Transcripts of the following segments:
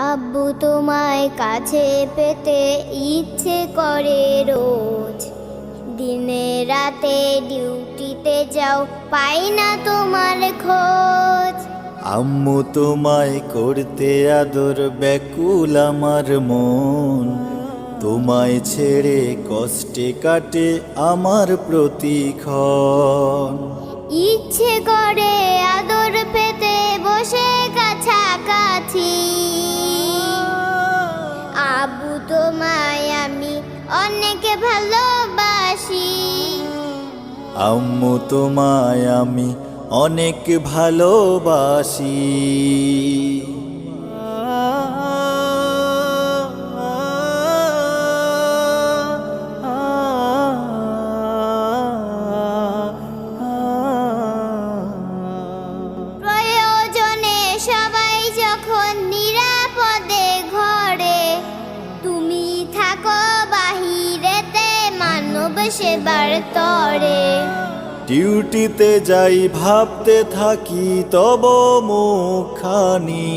আব্বু তোমায় কাছে পেতে ইচ্ছে করে রোজ। দিনে রাতে ডিউটিতে যাও পাই না তোমার খোঁজ। আম্মু তোমায় করতে আদর ব্যাকুল আমার মন। তোমায় ছেড়ে কষ্টে কাটে আমার প্রতিক্ষণ। ইচ্ছে করে আদর পেতে অনেক ভালোবাসি। আম্মু তোমায় আমি অনেক ভালোবাসি। সেবার তরে। ডিউটিতে যাই ভাবতে থাকি তব মুখানি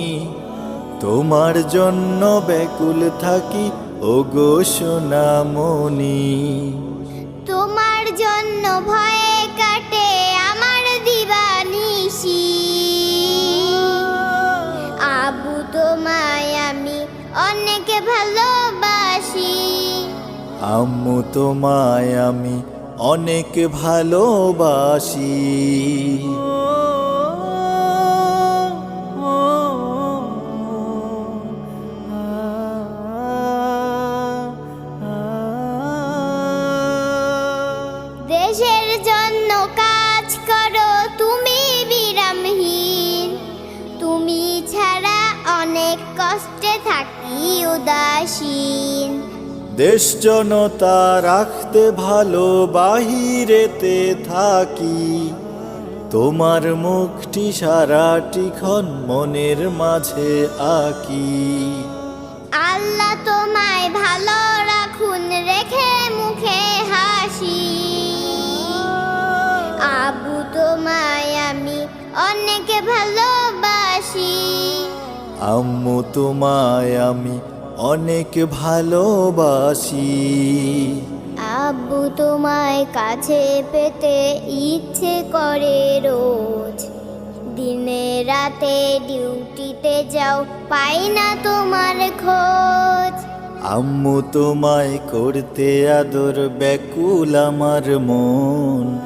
তোমার জন্য ব্যাকুল থাকি ও গো সোনামণি। তোমার জন্য ভয়ে কাটে আমার দিবানিশি। আবু তোমায় আমি অনেক আম্মু তোমায় আমি অনেক ভালোবাসি। দেশ জনতা রাখতে ভালো বাহিরেতে থাকি। তোমার মুখটি সারাটিক্ষণ মনের মাঝে আঁকি। আল্লাহ তোমায় ভালো রাখুন রেখে মুখে হাসি। আবু তোমায় আমি অনেক ভালোবাসি। আম্মু তোমায় আমি অনেক ভালোবাসি। আব্বু তোমায় কাছে পেতে ইচ্ছে করে রোজ। দিনে রাতে ডিউটিতে যাও পাই না তোমার খোঁজ। আম্মু তোমায় করতে আদর ব্যাকুল আমার মন।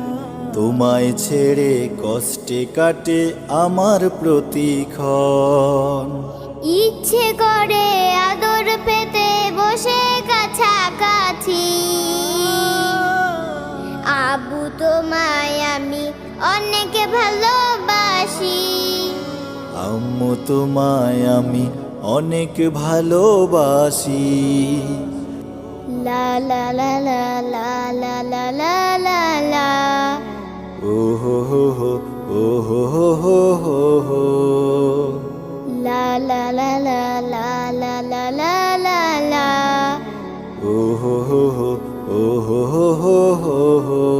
তোমায় ছেড়ে কষ্টে কাটে আমার প্রতিক্ষণ। ইচ্ছে করে আদর পেতে বসে কাছাকাছি। আবু তোমায় আমি অনেক ভালোবাসি। আম্মু তোমায় আমি অনেক ভালোবাসি। লা লা লা লা লা লা লা লা লা লা। ও হো হো হো ও হো হো হো হো হো। হো হো হো হো হো হো হো